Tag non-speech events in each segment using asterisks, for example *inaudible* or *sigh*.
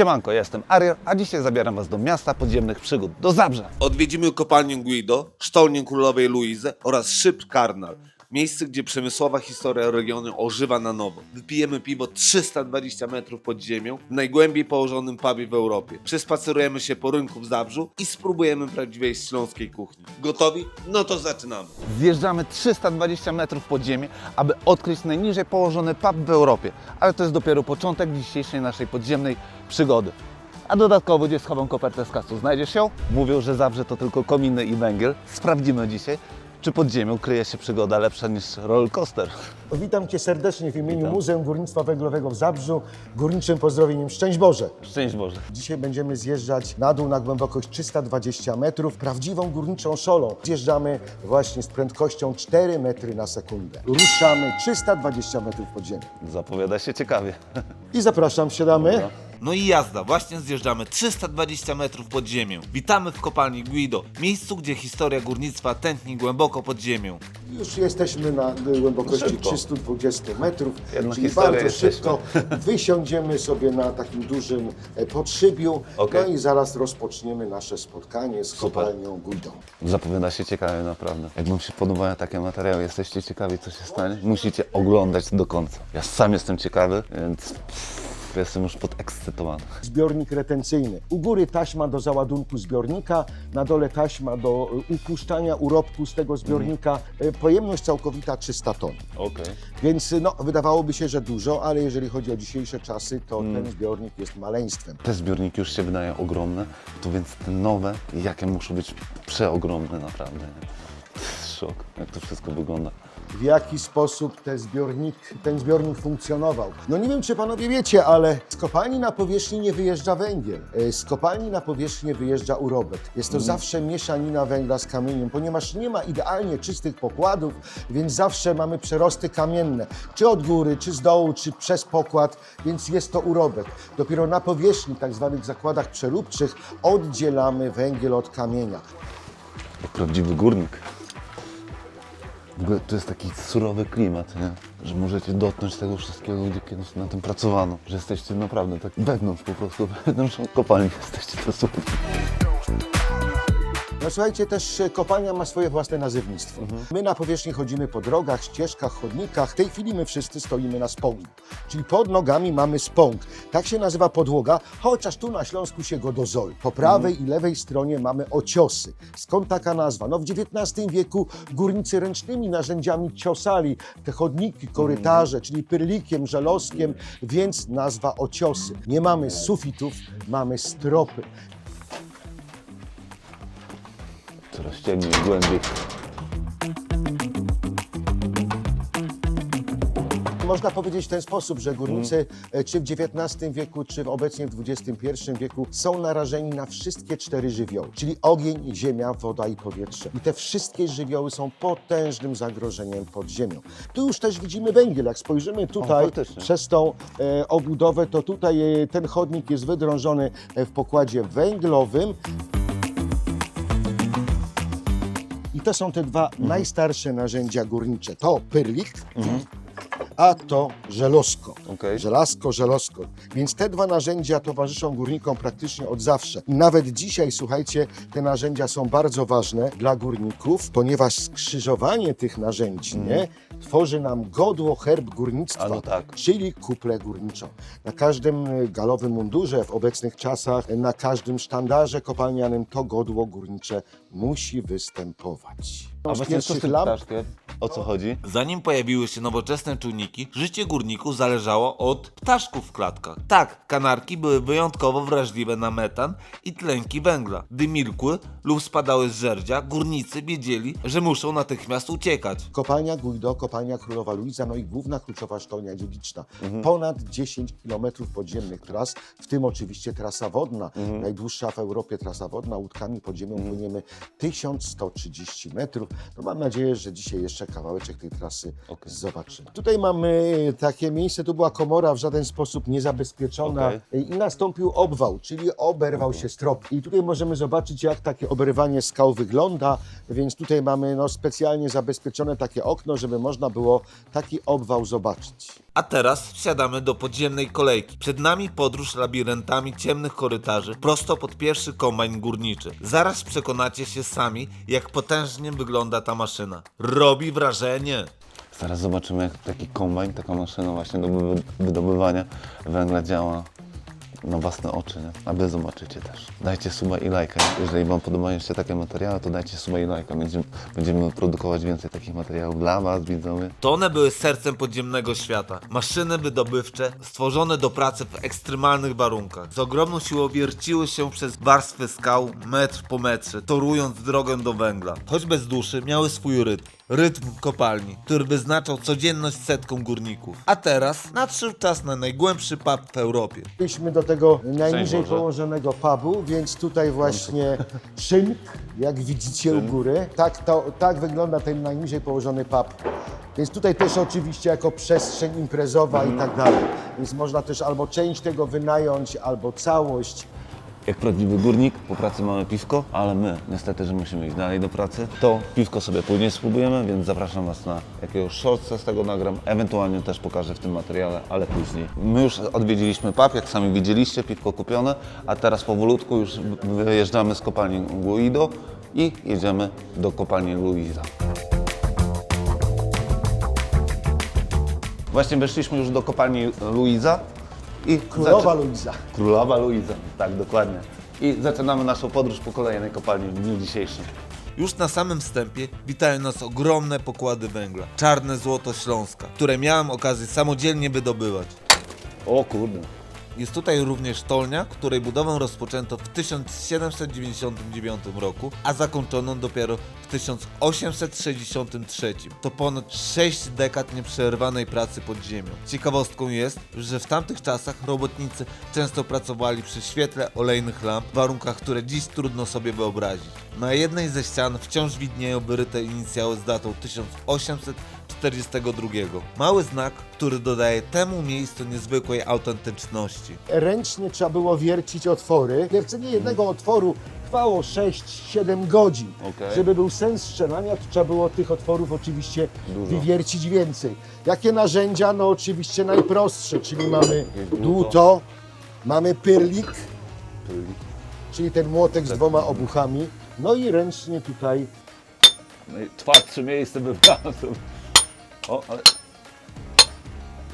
Siemanko, jestem Ariel, a dzisiaj zabieram Was do miasta podziemnych przygód, do Zabrza. Odwiedzimy kopalnię Guido, sztolnię królowej Luizy oraz szyb Karnal. Miejsce, gdzie przemysłowa historia regionu ożywa na nowo. Wypijemy piwo 320 metrów pod ziemią w najgłębiej położonym pubie w Europie. Przespacerujemy się po rynku w Zabrzu i spróbujemy prawdziwej śląskiej kuchni. Gotowi? No to zaczynamy. Zjeżdżamy 320 metrów pod ziemię, aby odkryć najniżej położony pub w Europie. Ale to jest dopiero początek dzisiejszej naszej podziemnej przygody. A dodatkowo gdzie schowam kopertę z kasu. Znajdziesz ją? Mówią, że Zabrze to tylko kominy i węgiel. Sprawdzimy dzisiaj, czy pod ziemią kryje się przygoda lepsza niż rollercoaster. Witam Cię serdecznie w imieniu Witam. Muzeum Górnictwa Węglowego w Zabrzu. Górniczym pozdrowieniem Szczęść Boże! Szczęść Boże. Dzisiaj będziemy zjeżdżać na dół na głębokość 320 metrów, prawdziwą górniczą szolą. Zjeżdżamy właśnie z prędkością 4 metry na sekundę. Ruszamy 320 metrów pod ziemią. Zapowiada się ciekawie. I zapraszam, siadamy. No i jazda, właśnie zjeżdżamy 320 metrów pod ziemią. Witamy w kopalni Guido, miejscu, gdzie historia górnictwa tętni głęboko pod ziemią. Już jesteśmy na głębokości Szybko. 320 metrów, Jedna czyli historia bardzo jesteśmy. szybko *laughs* wysiądziemy sobie na takim dużym e, podszybiu, Okej. no i zaraz rozpoczniemy nasze spotkanie z kopalnią Guido. Zapowiada się ciekawie naprawdę. Jak Wam się podobają takie materiały, jesteście ciekawi co się stanie, musicie oglądać do końca. Ja sam jestem ciekawy, więc pff, jestem już podekscytowany. Zbiornik retencyjny. U góry taśma do załadunku zbiornika, na dole taśma do y, upuszczania urobku z tego zbiornika. Y, Pojemność całkowita 300 ton. Okej. Więc y, no, wydawałoby się, że dużo, ale jeżeli chodzi o dzisiejsze czasy, to ten zbiornik jest maleństwem. Te zbiorniki już się wydają ogromne, to więc te nowe, jakie muszą być przeogromne naprawdę. Nie? Szok, jak to wszystko wygląda. W jaki sposób ten zbiornik, ten zbiornik funkcjonował. No nie wiem, czy panowie wiecie, ale z kopalni na powierzchni nie wyjeżdża węgiel. E, Z kopalni na powierzchnię wyjeżdża urobek. Jest to zawsze mieszanina węgla z kamieniem, ponieważ nie ma idealnie czystych pokładów, więc zawsze mamy przerosty kamienne, czy od góry, czy z dołu, czy przez pokład, więc jest to urobek. Dopiero na powierzchni, tak zwanych zakładach przeróbczych, oddzielamy węgiel od kamienia. Prawdziwy górnik. W ogóle to jest taki surowy klimat, nie? że możecie dotknąć tego wszystkiego, gdzie kiedyś na tym pracowano. Że jesteście naprawdę tak wewnątrz po prostu, *laughs* wewnątrz kopalni jesteście dosłownie. No słuchajcie, też e, kopalnia ma swoje własne nazewnictwo. My na powierzchni chodzimy po drogach, ścieżkach, chodnikach. W tej chwili my wszyscy stoimy na spągu. Czyli pod nogami mamy spąg. Tak się nazywa podłoga, chociaż tu na Śląsku się go dozoi. Po prawej i lewej stronie mamy ociosy. Skąd taka nazwa? No w XIX wieku górnicy ręcznymi narzędziami ciosali te chodniki, korytarze, czyli pyrlikiem, żeloskiem, więc nazwa ociosy. Nie mamy sufitów, mamy stropy. Coraz ciemniej, głębiej. Można powiedzieć w ten sposób, że górnicy e, czy w XIX wieku, czy w obecnie w XXI wieku są narażeni na wszystkie cztery żywioły, czyli ogień, ziemia, woda i powietrze. I te wszystkie żywioły są potężnym zagrożeniem pod ziemią. Tu już też widzimy węgiel. Jak spojrzymy tutaj faktycznie. przez tą e, obudowę, to tutaj e, ten chodnik jest wydrążony e, w pokładzie węglowym. I to są te dwa Mhm. najstarsze narzędzia górnicze. To pyrlik, a to żelazko. Okej. Żelazko, żelazko. Więc te dwa narzędzia towarzyszą górnikom praktycznie od zawsze. I nawet dzisiaj, słuchajcie, te narzędzia są bardzo ważne dla górników, ponieważ skrzyżowanie tych narzędzi nie, tworzy nam godło herb górnictwa, no tak. czyli kuplę górniczą. Na każdym y, galowym mundurze w obecnych czasach, na każdym sztandarze kopalnianym to godło górnicze musi występować. A właśnie co z pierwszych tym lamp ptaszkiem? O co chodzi? Zanim pojawiły się nowoczesne czujniki, życie górników zależało od ptaszków w klatkach. Tak, kanarki były wyjątkowo wrażliwe na metan i tlenki węgla. Gdy milkły lub spadały z żerdzia, górnicy wiedzieli, że muszą natychmiast uciekać. Kopalnia Guido, kopalnia Królowa Luiza, no i główna kluczowa sztolnia dziedziczna. Mhm. Ponad 10 km podziemnych tras, w tym oczywiście trasa wodna. Mhm. Najdłuższa w Europie trasa wodna. Łódkami pod ziemią płyniemy 1130 metrów. No mam nadzieję, że dzisiaj jeszcze kawałeczek tej trasy Okej. zobaczymy. Tutaj mamy takie miejsce, tu była komora w żaden sposób niezabezpieczona Okej. i nastąpił obwał, czyli oberwał się strop. I tutaj możemy zobaczyć, jak takie oberwanie skał wygląda, więc tutaj mamy no, specjalnie zabezpieczone takie okno, żeby można było taki obwał zobaczyć. A teraz wsiadamy do podziemnej kolejki. Przed nami podróż labiryntami ciemnych korytarzy prosto pod pierwszy kombajn górniczy. Zaraz przekonacie się sami, jak potężnie wygląda ta maszyna. Robi wrażenie. Zaraz zobaczymy, jak taki kombajn, taka maszyna właśnie do wy- wydobywania węgla działa na własne oczy, nie? A wy zobaczycie też. Dajcie suba i lajka. Jeżeli Wam podobają się takie materiały, to dajcie suba i lajka. Będziemy, będziemy produkować więcej takich materiałów dla Was, widzowie. To one były sercem podziemnego świata. Maszyny wydobywcze, stworzone do pracy w ekstremalnych warunkach. Z ogromną siłą wierciły się przez warstwy skał, metr po metrze, torując drogę do węgla. Choć bez duszy, miały swój rytm. Rytm kopalni, który wyznaczał codzienność setkom górników. A teraz nadszedł czas na najgłębszy pub w Europie. Byliśmy do tego najniżej Boże. położonego pubu, więc tutaj właśnie *laughs* szynk, jak widzicie u góry. Tak, to, tak wygląda ten najniżej położony pub. Więc tutaj też oczywiście jako przestrzeń imprezowa i tak dalej. Więc można też albo część tego wynająć, albo całość. Jak prawdziwy górnik, po pracy mamy piwko, ale my niestety, że musimy iść dalej do pracy. To piwko sobie później spróbujemy, więc zapraszam Was na jakiegoś shortsa z tego nagram. Ewentualnie też pokażę w tym materiale, ale później. My już odwiedziliśmy pub, jak sami widzieliście, piwko kupione, a teraz powolutku już wyjeżdżamy z kopalni Guido i jedziemy do kopalni Luiza. Właśnie weszliśmy już do kopalni Luiza i Królowa Luiza. Królowa Luiza, tak dokładnie. I zaczynamy naszą podróż po kolejnej kopalni w dniu dzisiejszym. Już na samym wstępie witają nas ogromne pokłady węgla. Czarne złoto Śląska, które miałem okazję samodzielnie wydobywać. O kurde. Jest tutaj również sztolnia, której budowę rozpoczęto w 1799 roku, a zakończono dopiero w 1863. To ponad 6 dekad nieprzerwanej pracy pod ziemią. Ciekawostką jest, że w tamtych czasach robotnicy często pracowali przy świetle olejnych lamp, w warunkach, które dziś trudno sobie wyobrazić. Na jednej ze ścian wciąż widnieją wyryte inicjały z datą 1842. Mały znak, który dodaje temu miejscu niezwykłej autentyczności. Ręcznie trzeba było wiercić otwory. Wiercenie jednego otworu trwało 6-7 godzin. Okej. Żeby był sens strzelania, to trzeba było tych otworów oczywiście Dużo. wywiercić więcej. Jakie narzędzia? No oczywiście najprostsze, czyli mamy Jakieś dłuto. dłuto, mamy pyrlik, czyli ten młotek z dwoma obuchami, no i ręcznie tutaj Twardsze miejsce wybrałem. *laughs* O, ale...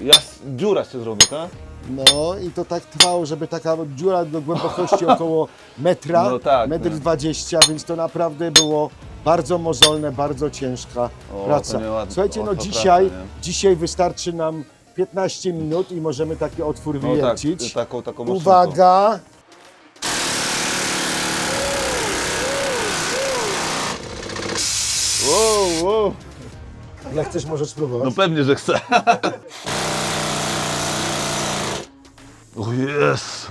Jas... Dziura się zrobi, tak? No i to tak trwało, żeby taka dziura do głębokości *laughs* około metra, No tak, metr no. dwadzieścia, więc to naprawdę było bardzo mozolne, bardzo ciężka O, to praca. nieładne, Słuchajcie, no łatwa dzisiaj, praca, nie? dzisiaj wystarczy nam 15 minut i możemy taki otwór No tak, wywiercić. taką, taką maszynką. Uwaga! Wow, wow. Jak chcesz, możesz spróbować. No pewnie, że chcę. *laughs* O jest!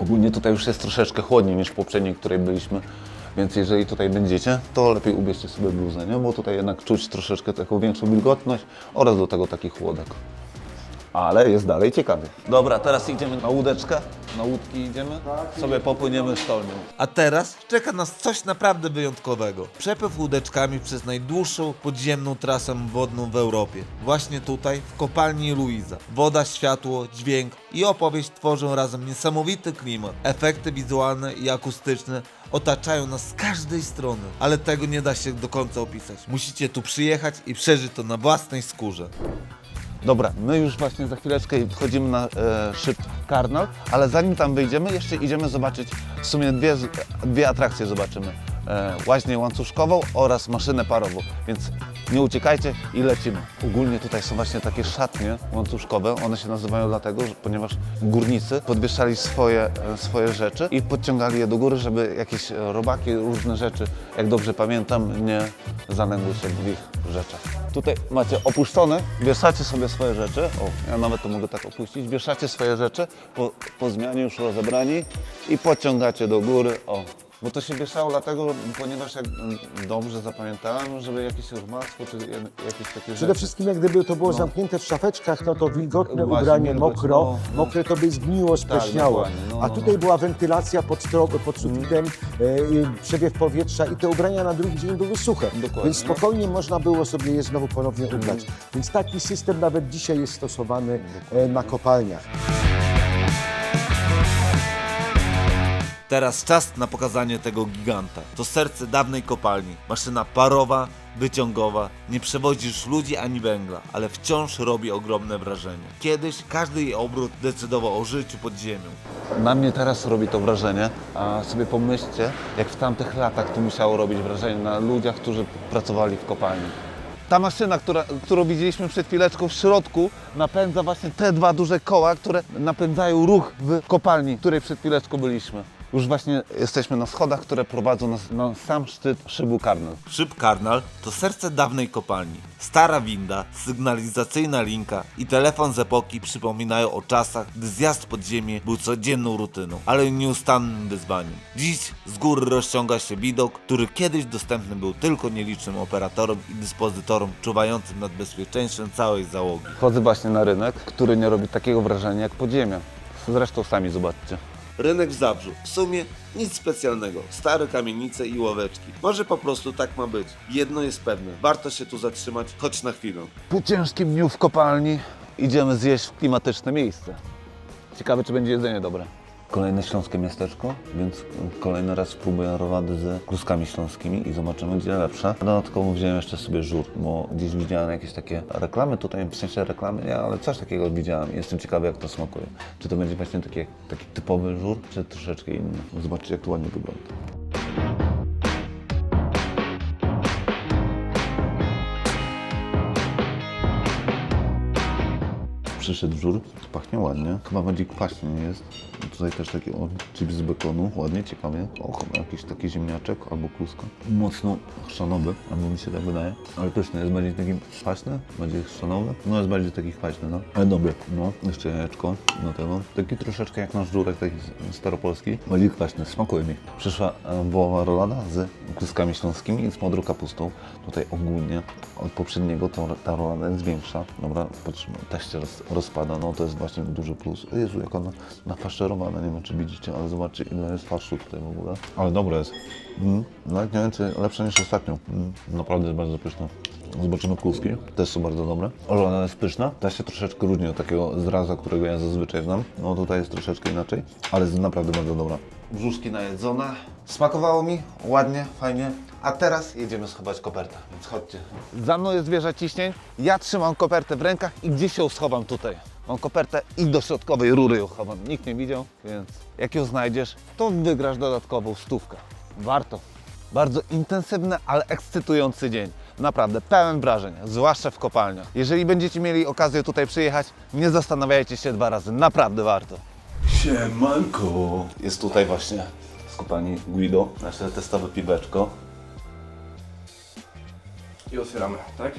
Ogólnie tutaj już jest troszeczkę chłodniej niż w poprzedniej, której byliśmy. Więc jeżeli tutaj będziecie, to lepiej ubierzcie sobie bluzę, nie? Bo tutaj jednak czuć troszeczkę taką większą wilgotność oraz do tego taki chłodek. Ale jest dalej ciekawie. Dobra, teraz idziemy na łódeczkę. Na łódki idziemy. Sobie popłyniemy sztolnią. A teraz czeka nas coś naprawdę wyjątkowego. Przepływ łódeczkami przez najdłuższą podziemną trasę wodną w Europie. Właśnie tutaj, w kopalni Luiza. Woda, światło, dźwięk i opowieść tworzą razem niesamowity klimat. Efekty wizualne i akustyczne otaczają nas z każdej strony. Ale tego nie da się do końca opisać. Musicie tu przyjechać i przeżyć to na własnej skórze. Dobra, my już właśnie za chwileczkę wchodzimy na e, szyb Karnal, ale zanim tam wyjdziemy, jeszcze idziemy zobaczyć w sumie dwie, dwie atrakcje zobaczymy. E, łaźnię łańcuszkową oraz maszynę parową, więc nie uciekajcie i lecimy. Ogólnie tutaj są właśnie takie szatnie łańcuszkowe, one się nazywają dlatego, że, ponieważ górnicy podwieszali swoje, e, swoje rzeczy i podciągali je do góry, żeby jakieś robaki, różne rzeczy, jak dobrze pamiętam, nie zanęgły się w ich rzeczach. Tutaj macie opuszczone, wieszacie sobie swoje rzeczy, o, ja nawet to mogę tak opuścić, wieszacie swoje rzeczy, po, po zmianie już rozebrani i podciągacie do góry, o, Bo to się wieszało dlatego, ponieważ jak mm, dobrze zapamiętałem, żeby jakieś urmactwo czy jakieś takie Przede rzeczy. wszystkim jak gdyby to było zamknięte w szafeczkach, no to wilgotne Właśnie, ubranie, wilgoć, mokro, no, no. mokre to by zgniło, spleśniało. dokładnie, no, A no, tutaj no. była wentylacja pod, pod sufitem, e, e, przewiew powietrza i te ubrania na drugi dzień były suche. Dokładnie, Więc no. spokojnie można było sobie je znowu ponownie ubrać. Więc taki system nawet dzisiaj jest stosowany e, na kopalniach. Teraz czas na pokazanie tego giganta. To serce dawnej kopalni. Maszyna parowa, wyciągowa. Nie przewozi już ludzi ani węgla, ale wciąż robi ogromne wrażenie. Kiedyś każdy jej obrót decydował o życiu pod ziemią. Na mnie teraz robi to wrażenie, a sobie pomyślcie, jak w tamtych latach to musiało robić wrażenie na ludziach, którzy pracowali w kopalni. Ta maszyna, która, którą widzieliśmy przed chwileczką w środku, napędza właśnie te dwa duże koła, które napędzają ruch w kopalni, w której przed chwileczką byliśmy. Już właśnie jesteśmy na schodach, które prowadzą nas na sam szczyt szybu Karnel. Szyb Karnal to serce dawnej kopalni. Stara winda, sygnalizacyjna linka i telefon z epoki przypominają o czasach, gdy zjazd pod ziemię był codzienną rutyną, ale nieustannym wyzwaniem. Dziś z góry rozciąga się widok, który kiedyś dostępny był tylko nielicznym operatorom i dyspozytorom czuwającym nad bezpieczeństwem całej załogi. Wchodzę właśnie na rynek, który nie robi takiego wrażenia jak podziemia. Zresztą sami zobaczcie. Rynek w Zabrzu. W sumie nic specjalnego. Stare kamienice i ławeczki. Może po prostu tak ma być. Jedno jest pewne. Warto się tu zatrzymać, choć na chwilę. Po ciężkim dniu w kopalni idziemy zjeść w klimatyczne miejsce. Ciekawe, czy będzie jedzenie dobre. Kolejne śląskie miasteczko, więc kolejny raz spróbuję rowady z kluskami śląskimi i zobaczymy, gdzie lepsze. Dodatkowo wziąłem jeszcze sobie żur, bo gdzieś widziałem jakieś takie reklamy tutaj, w sensie reklamy, nie, ale coś takiego widziałem i jestem ciekawy, jak to smakuje. Czy to będzie właśnie taki, taki typowy żur, czy troszeczkę inny. Zobaczcie, jak to ładnie wygląda. Przyszedł żur, pachnie ładnie. Chyba bardziej kwaśny nie jest. Tutaj też taki o, chips z bekonu, ładnie, ciekawie. O, chyba jakiś taki ziemniaczek albo kluska. Mocno chrzanowy, albo mi się tak wydaje. Ale pyszny, jest bardziej taki kwaśny, bardziej chrzanowy. No jest bardziej taki kwaśny, no. Ale dobry. No, jeszcze jajeczko do tego. Taki troszeczkę jak nasz żurek, taki staropolski. Bardziej kwaśny, smakuje mi. Przyszła e, wołowa rolada z kluskami śląskimi i z modrą kapustą. Tutaj ogólnie od poprzedniego to, ta rolada jest większa. Dobra, patrzymy, też roz, rozpada, no to jest właśnie duży plus. Jezu, jak ona nafaszerowana, nie wiem czy widzicie, ale zobaczcie ile jest farszu tutaj w ogóle. Ale dobre jest. Mm. Nawet nie wiem czy lepsze niż ostatnio. Mm. Naprawdę jest bardzo pyszne. Zobaczymy kluski, też są bardzo dobre. Rolada jest pyszna, ta się troszeczkę różni od takiego zraza, którego ja zazwyczaj znam. No tutaj jest troszeczkę inaczej, ale jest naprawdę bardzo dobra. Brzuszki najedzone. Smakowało mi, ładnie, fajnie. A teraz jedziemy schować kopertę, więc chodźcie. Za mną jest wieża ciśnień, ja trzymam kopertę w rękach i gdzieś ją schowam tutaj. Mam kopertę i do środkowej rury ją chowam. Nikt nie widział, więc jak ją znajdziesz, to wygrasz dodatkową stówkę. Warto. Bardzo intensywny, ale ekscytujący dzień. Naprawdę, pełen wrażeń, zwłaszcza w kopalniach. Jeżeli będziecie mieli okazję tutaj przyjechać, nie zastanawiajcie się dwa razy, naprawdę warto. Siemanko! Jest tutaj właśnie z kopalni Guido, nasze testowe piweczko. I otwieramy, tak?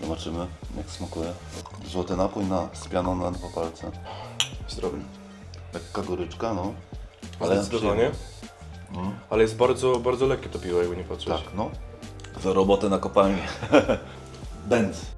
Zobaczymy, jak smakuje. Złoty napój na, z pianą na dwa palce. Zdrowy. Lekka goryczka, no. Zdecydowanie. Ale jest bardzo, bardzo lekkie to piwo, jakby nie patrzeć. Tak, no. Za robotę na kopalni. *laughs* Benz.